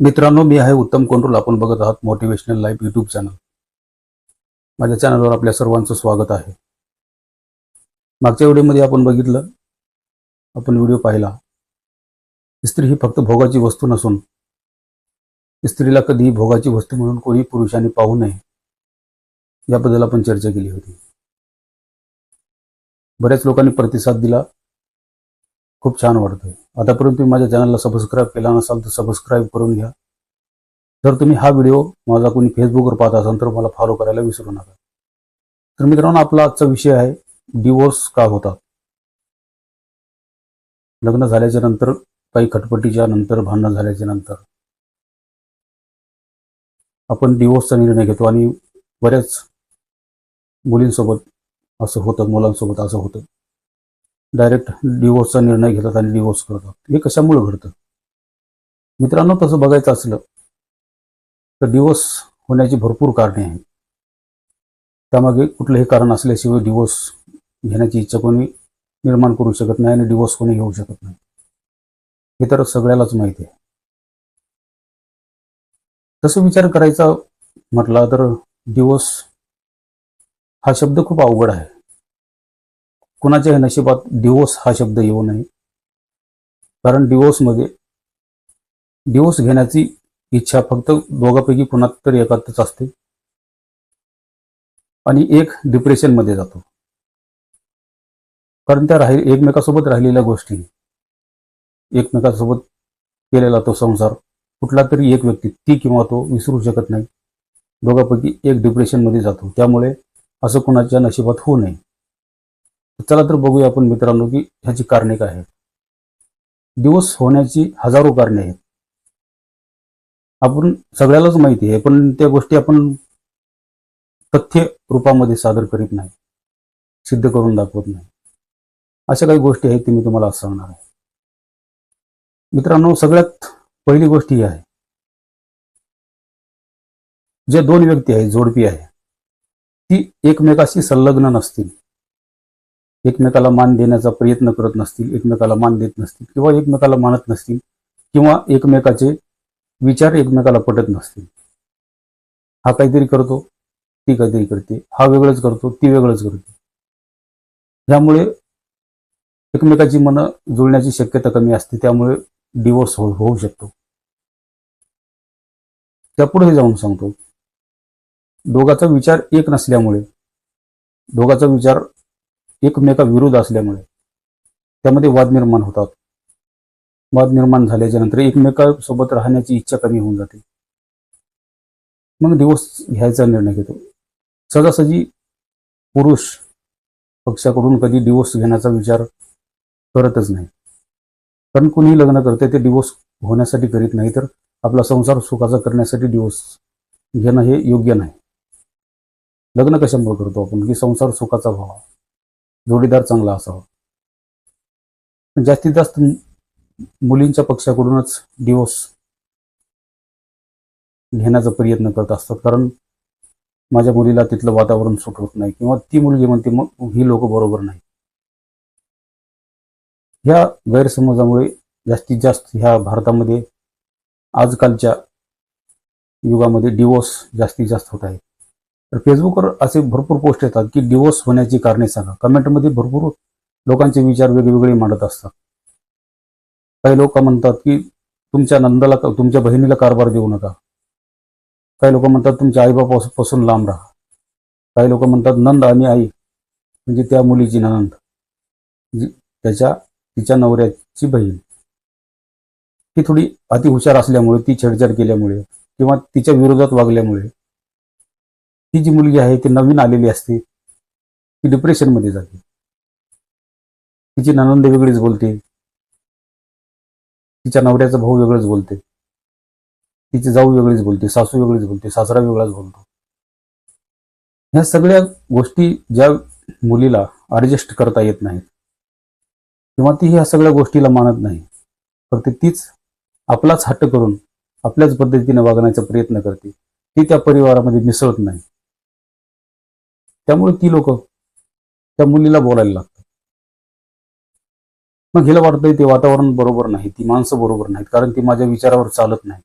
मित्रांनो मी आहे उत्तम कोंडूल. आपण बघत आहात मोटिवेशनल लाईफ यूट्यूब चॅनल माझ्या चॅनलवर आपल्या सर्वांचं स्वागत आहे. मागच्या व्हिडिओमध्ये आपण बघितलं आपण व्हिडिओ पाहिला. स्त्री ही फक्त भोगाची वस्तू नसून स्त्रीला कधीही भोगाची वस्तू म्हणून कोणी पुरुषांनी पाहू नये याबद्दल आपण चर्चा केली होती. बऱ्याच लोकांनी प्रतिसाद दिला खूप छान वाटतंय. आतापर्यंत तुम्ही माझ्या चॅनलला सबस्क्राईब केला नसाल तर सबस्क्राईब करून घ्या. जर तुम्ही हा व्हिडिओ माझा कोणी फेसबुकवर पाहत असाल तर मला फॉलो करायला विसरू नका. तर मित्रांनो आपला आजचा विषय आहे डिवोर्स का होतात? लग्न झाल्याच्यानंतर काही खटपटीच्या नंतर भांडण झाल्याच्यानंतर. आपण डिवोर्सचा निर्णय घेतो आणि बऱ्याच मुलींसोबत असं होतं मुलांसोबत असं होतं. डायरेक्ट डिवोर्सचा निर्णय घेतात आणि डिवोर्स करतात. हे कशामुळे घडतं? मित्रांनो तसं बघायचं असलं तर डिवोर्स होण्याची भरपूर कारणे आहेत. त्यामागे कुठलंही कारण असल्याशिवाय डिवोर्स घेण्याची इच्छा कोणी निर्माण करू शकत नाही आणि डिवोर्स कोणी घेऊ शकत नाही. हे तर सगळ्यालाच माहिती आहे. तसं विचार करायचा म्हटला तर डिवोर्स हा शब्द खूप अवघड आहे. कुणाच्याही नशिबात डिवोर्स हा शब्द येऊ नये. कारण डिवोर्समध्ये डिवोर्स घेण्याची इच्छा फक्त दोघांपैकी कुणात तरी एकातच असते. आणि एक डिप्रेशनमध्ये जातो. कारण त्या राही एकमेकासोबत राहिलेल्या गोष्टी एकमेकासोबत केलेला तो संसार कुठला तरी एक व्यक्ती ती किंवा तो विसरू शकत नाही. दोघांपैकी एक डिप्रेशनमध्ये जातो. त्यामुळे असं कुणाच्या नशिबात होऊ नये. चला तर बघूया आपण मित्रांनो की ह्याची कारणे काय आहेत. दिवस होण्याची हजारो कारणे आहेत. आपण सगळ्यालाच माहिती आहे पण त्या गोष्टी आपण तथ्य रूपामध्ये सादर करीत नाही सिद्ध करून दाखवत नाही. अशा काही गोष्टी आहेत ते मी तुम्हाला आज सांगणार आहे. मित्रांनो सगळ्यात पहिली गोष्ट ही आहे. जे दोन व्यक्ती आहेत जोडपी आहे ती एकमेकाशी संलग्न नसतील. एकमेकाला मान देण्याचा प्रयत्न करत नसतील एकमेकाला मान देत नसतील किंवा एकमेकाला मानत नसतील किंवा एकमेकाचे विचार एकमेकाला पटत नसतील. हा काहीतरी करतो ती काहीतरी करते हा वेगळंच करतो ती वेगळंच करते. यामुळे एकमेकाची मनं जुळण्याची शक्यता कमी असते त्यामुळे डिवोर्स हो होऊ शकतो. त्यापुढे जाऊन सांगतो. दोघाचा विचार एक नसल्यामुळे दोघाचा विचार एकमेकाविरुद्ध असल्यामुळे त्यामध्ये वाद निर्माण होतात. वाद निर्माण झाल्याच्यानंतर एकमेकासोबत राहण्याची इच्छा कमी होऊन जाते. मग दिवस घ्यायचा निर्णय घेतो. सहजासहजी पुरुष पक्षाकडून कधी डिवोर्स घेण्याचा विचार करतच नाही. कारण कुणी लग्न करते ते डिवोर्स होण्यासाठी करीत नाही तर आपला संसार सुखाचा करण्यासाठी डिवोर्स घेणं हे योग्य नाही. लग्न कशामुळे करतो आपण? की संसार सुखाचा व्हावा? जोडीदार चांगला असावा. पण जास्तीत जास्त मुलींच्या पक्षाकडूनच डिवोर्स घेण्याचा प्रयत्न करत असतात. कारण माझ्या मुलीला तिथलं वातावरण सुट होत नाही किंवा ती मुलगी म्हणते मग ही लोक बरोबर नाही ह्या गैरसमजामुळे जास्तीत जास्त ह्या भारतामध्ये आजकालच्या युगामध्ये डिवोर्स जास्तीत जास्त होत आहे. तर फेसबुकवर असे भरपूर पोस्ट येतात की डिवोर्स होण्याची कारणे सांगा. कमेंटमध्ये भरपूर लोकांचे विचार वेगवेगळे मांडत असतात. काही लोक म्हणतात की तुमच्या नंदाला तुमच्या बहिणीला कारभार देऊ नका. काही लोक म्हणतात तुमच्या आईबापासून लांब राहा. काही लोक म्हणतात नंद आणि आई म्हणजे त्या मुलीची ननंद जी त्याच्या तिच्या नवऱ्याची बहीण. ती थोडी अतिहुशार असल्यामुळे ती छेडछाड केल्यामुळे किंवा तिच्या विरोधात वागल्यामुळे ती जी मुलगी आहे ती नवीन आलेली असते ती डिप्रेशनमध्ये जाते. तिची ननंद वेगळीच बोलते. तिच्या नवऱ्याचा भाऊ वेगळंच बोलते. तिची जाऊ वेगळीच बोलते सासू वेगळीच बोलते सासरा वेगळाच बोलतो. ह्या सगळ्या गोष्टी ज्या मुलीला ॲडजस्ट करता येत नाहीत किंवा ती ह्या सगळ्या गोष्टीला मानत नाही फक्त तीच आपलाच हट्ट करून आपल्याच पद्धतीने वागण्याचा प्रयत्न करते. ती त्या परिवारामध्ये मिसळत नाही. त्यामुळे ती लोक त्या मुलीला बोलायला लागतात. मग हिला वाटतंय ते वातावरण बरोबर नाही ती माणसं बरोबर नाहीत कारण ती माझ्या विचारावर चालत नाही.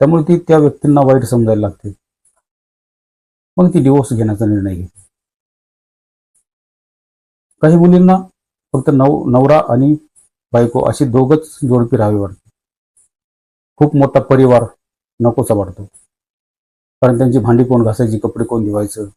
त्यामुळे ती त्या व्यक्तींना वाईट समजायला लागते. मग ती डिवोर्स घेण्याचा निर्णय घेते. काही मुलींना फक्त नव नवरा आणि बायको अशी दोघच जोडपी राहावी वाटते. खूप मोठा परिवार नकोसा वाटतो. कारण त्यांची भांडी कोण घासायची कपडे कोण धुवायचं?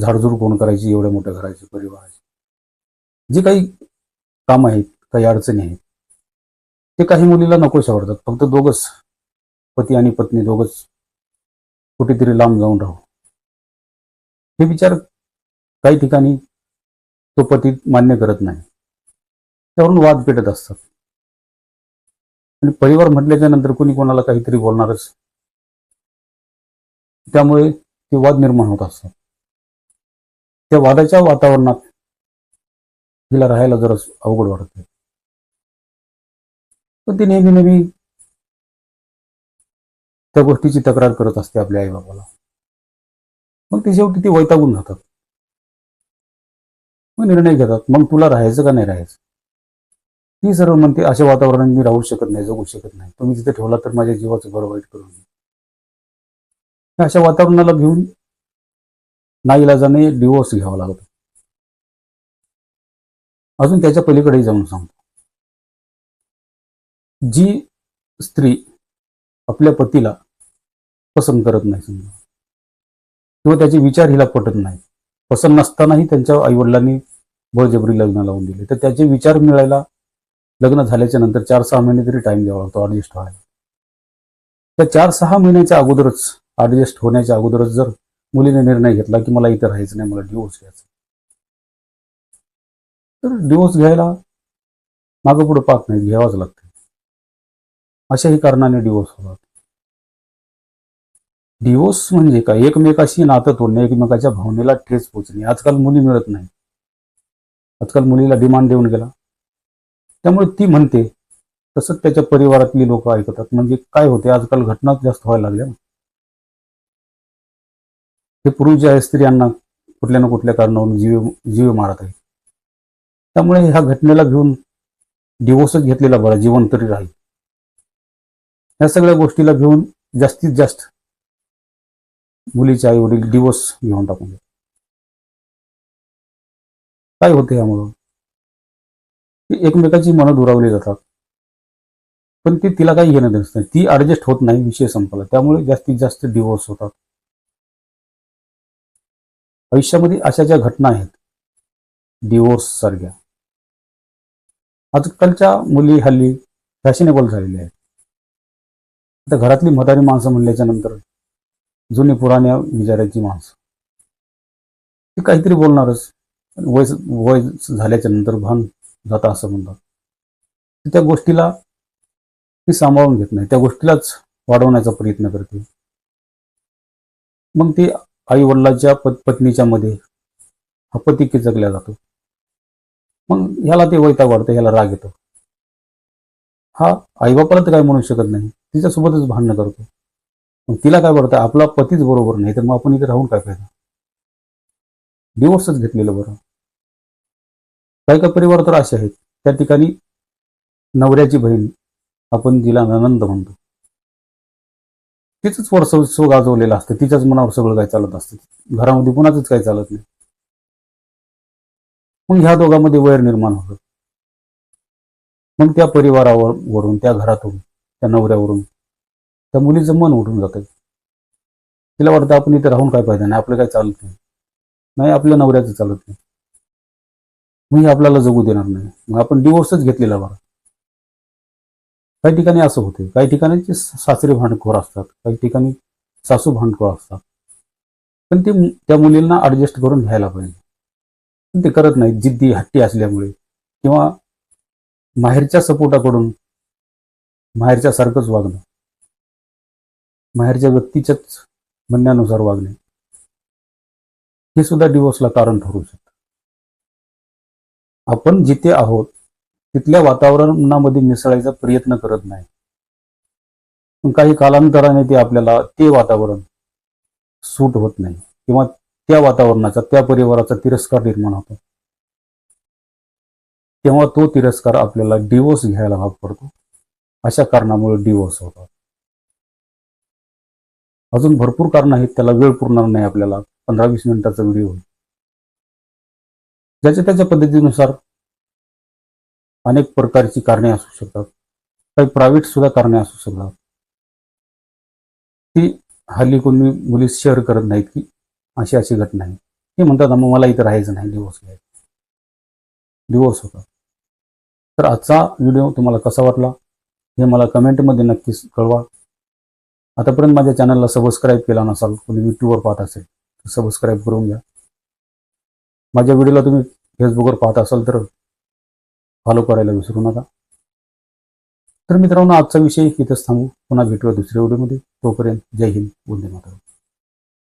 झाडझूड कोण करायची एवढ्या मोठ्या घराची परिवाराची जी काही काम आहेत काही अडचणी आहेत ते काही मुलीला नकोशा वाटतात फक्त दोघच पती आणि पत्नी दोघच कुठेतरी लांब जाऊन राहू. हे विचार काही ठिकाणी तो पती मान्य करत नाही. त्यावरून वाद पेटत असतात. आणि परिवार म्हटल्याच्या नंतर कोणी कोणाला काहीतरी बोलणारच. त्यामुळे ते वाद निर्माण होत असतात. त्या वादाच्या वातावरणात तिला राहायला जरा अवघड वाटत पण ती नेहमी नेहमी त्या गोष्टीची तक्रार करत असते आपल्या आई बाबाला मग ती शेवटी ती वैतागून जातात मग निर्णय घेतात मग तुला राहायचं का नाही राहायचं? ती सर्व म्हणते अशा वातावरणात मी राहू शकत नाही जगू शकत नाही. तुम्ही तिथे ठेवला तर माझ्या जीवाचं बरं वाईट करून अशा वातावरणाला घेऊन नाईलाजाने डिवोर्स घ्यावा लागतो. अजून त्याच्या पलीकडेही जाऊन सांगतो. जी स्त्री आपल्या पतीला पसंत करत नाही समजा किंवा त्याचे विचार हिला पटत नाही पसंत नसतानाही त्यांच्या आईवडिलांनी बळजबरी लग्न लावून दिले तर त्याचे विचार मिळायला लग्न झाल्याच्यानंतर चार सहा महिने तरी टाइम द्यावा लागतो ऍडजस्ट व्हायला. त्या चार सहा महिन्याच्या अगोदरच ऍडजस्ट होण्याच्या अगोदरच जर मुलीने निर्णय घेतला की मला इथे राहायचं नाही मला डिवोर्स घ्यायचा. तर डिवोर्स घ्यायला मागं पुढे पाहत नाही घ्यावाच लागते. अशाही कारणाने डिवोर्स होतात. डिवोर्स म्हणजे काय? एकमेकाशी नातं तोडणे एकमेकाच्या भावनेला ठेच पोचणे. आजकाल मुली मिळत नाही. आजकाल मुलीला डिमांड देऊन गेला. त्यामुळे ती म्हणते तसंच त्याच्या परिवारातली लोक ऐकतात. म्हणजे काय होते? आजकाल घटनाच जास्त व्हायला लागल्या हे पूर्वीच्या स्त्रियांना कुठल्या ना कुठल्या कारणावरून जीव जीव मारत आहे त्यामुळे ह्या घटनेला घेऊन डिवोर्सच घेतलेला बरा जीवन तरी राहील. या सगळ्या गोष्टीला घेऊन जास्तीत जास्त मुलीचे आई वडील डिवोर्स घेऊन टाकून काय होते यामुळं? एकमेकाची मनं दुरावली जातात. पण ती तिला काही घेणं नसतं नाही. ती ऍडजस्ट होत नाही विषय संपला. त्यामुळे जास्तीत जास्त डिवोर्स होतात. आयुष्यामध्ये अशा ज्या घटना आहेत डिवोर्स सारख्या. आजकालच्या मुली हल्ली फॅशनेबल झालेल्या आहेत. आता घरातली म्हातारी माणसं म्हणल्याच्या नंतर जुनी पुराण्या विचारायची माणसं. ती काहीतरी बोलणारच वय वय झाल्याच्यानंतर भान जाता असं म्हणतात. त्या गोष्टीला ती सांभाळून घेत नाही त्या गोष्टीलाच वाढवण्याचा प्रयत्न करते. मग ती आई वडिलाच्या पत्नीच्या मध्ये हा पती जगल्या जातो. मग ह्याला ते वैताग वाढतं ह्याला राग येतो. हा आईबापाला तर काय म्हणू शकत नाही. तिच्यासोबतच भांडणं करतो. मग तिला काय वाटतं? आपला पतीच बरोबर नाही तर मग आपण इथे राहून काय फायदा? डिवोर्सच घेतलेलं बरं. काही काही परिवार तर असे आहेत. त्या ठिकाणी नवऱ्याची बहीण आपण जिला ननंद म्हणतो. तिचंच वर्चस्व गाजवलेलं असतं. तिच्याच मनावर सगळं काय चालत असतं. घरामध्ये कुणाचंच काही चालत नाही. मग ह्या दोघांमध्ये वैर निर्माण होतं. मग त्या परिवारावर वरून त्या घरातून त्या नवऱ्यावरून त्या मुलीचं मन उठून जातं. तिला वाटतं आपण इथे राहून काय फायदा नाही? आपलं काय चालत नाही. नाही आपल्या नवऱ्याचं चालत नाही. मग हे आपल्याला जगू देणार नाही. मग आपण डिवोर्सच घेतलेला बरं. काही ठिकाणी असं होते. काही ठिकाणी सासरे भांडखोर असतात काही ठिकाणी सासू भांडखोर असतात. पण ते त्या मुलींना ऍडजस्ट करून घ्यायला पाहिजे. पण ते करत नाही जिद्दी हट्टी असल्यामुळे. किंवा माहेरच्या सपोर्टाकडून माहेरच्या सारखंच वागणं. माहेरच्या व्यक्तीच्याच म्हणण्यानुसार वागणे. हे सुद्धा डिवोर्सला कारण ठरू शकतं. आपण जिथे आहोत तिथल्या वातावरणामध्ये मिसळायचा प्रयत्न करत नाही. पण काही कालांतराने ते आपल्याला ते वातावरण सूट होत नाही. किंवा त्या वातावरणाचा त्या परिवाराचा तिरस्कार निर्माण होतो. तेव्हा तो तिरस्कार आपल्याला डिवोर्स घ्यायला भाग पडतो. अशा कारणामुळे डिवोर्स होतात अजून भरपूर कारण आहेत त्याला वेळ पुरणार नाही आपल्याला. पंधरा वीस मिनिटाचा व्हिडिओ ज्याच्या त्याच्या पद्धतीनुसार अनेक प्रकारची कारणे असू शकतात. काही प्रायव्हेट सुद्धा कारणे असू शकतात. ती हल्ली कोणी मुली शेअर करत नाहीत की अशी अशी घटना आहे. ते म्हणतात मग मला इथं राहायचं नाही डिवोर्स घ्यायचं. डिवोर्स होता तर आजचा व्हिडिओ तुम्हाला कसा वाटला? हे मला कमेंटमध्ये नक्कीच कळवा. आतापर्यंत माझ्या चॅनलला सबस्क्राईब केला नसाल कोणी यूट्यूबवर पाहत असेल तर सबस्क्राईब करून घ्या. माझ्या व्हिडिओला तुम्ही फेसबुकवर पाहत असाल तर फॉलो करायला विसरू नका. तर मित्रांनो आजचा विषय इथंच थांबू. पुन्हा भेटूया दुसऱ्या व्हिडिओमध्ये. तोपर्यंत जय हिंद वंदे मातरम.